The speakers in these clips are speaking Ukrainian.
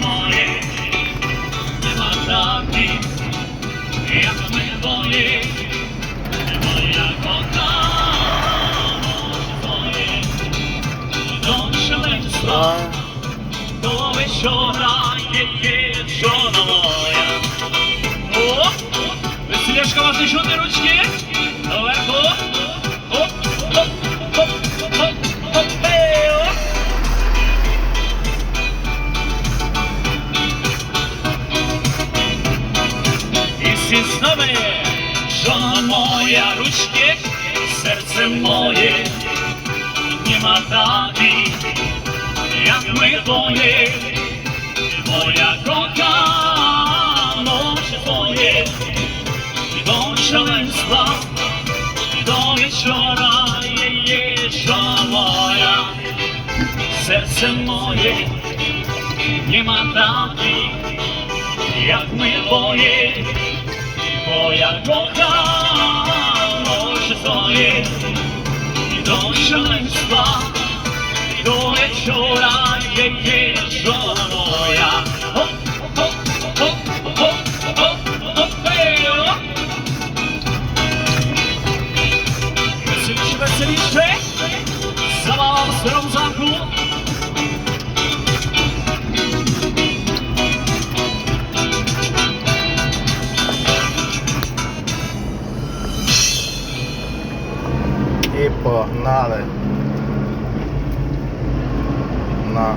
moje, nie ma takich jak my dwoje. Moja kochana, twoje, do szaleństwa, do wieczora, je, je, żona moja. O, Василешка, ваши шуты ручки, наверху. Жона моя, ручки, серце моє, нема такі, як ми двоє, моя твоє, і до шаленства, і до вечора, є, жона моя, серце моє, нема такі, як moja kochaność to jest? I do szaleństwa, i do wieczora, nie wiesz, żona moja hop, hop, hop, hop, hop, hop. Weseliście, weseliście, zabawa w starą погнали. На.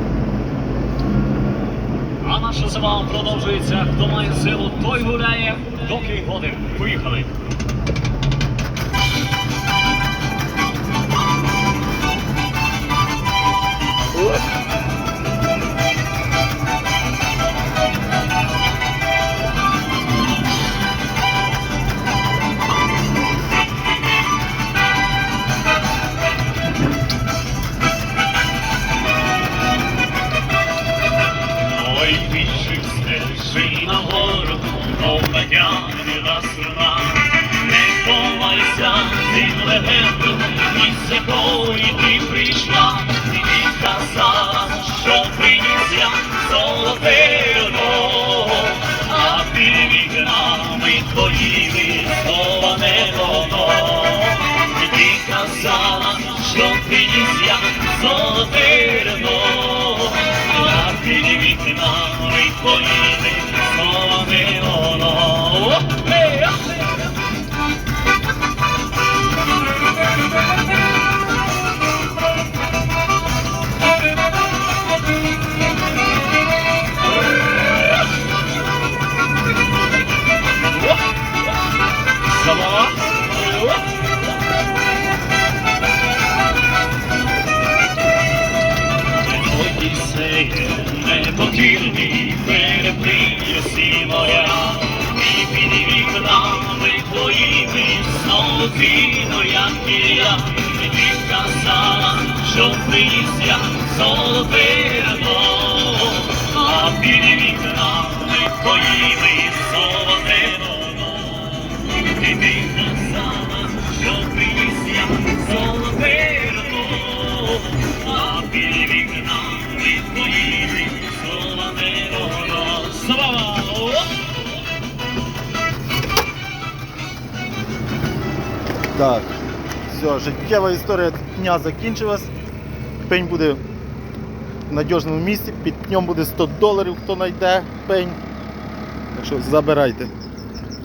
А наша зима продовжується. Хто має силу, той гуляє, доки годин. Поїхали. Казала, що золотий я віно, як я, ти казала, що приніс я золоте вино, а під вікнами твоїми золоте воно. І ти казала, що приніс я золоте вино, а під вікнами твоїми Так. Все, життєва історія дня закінчилась. Пень буде в надіжному місці, під пнем буде 100 доларів, хто знайде пень. Так що забирайте.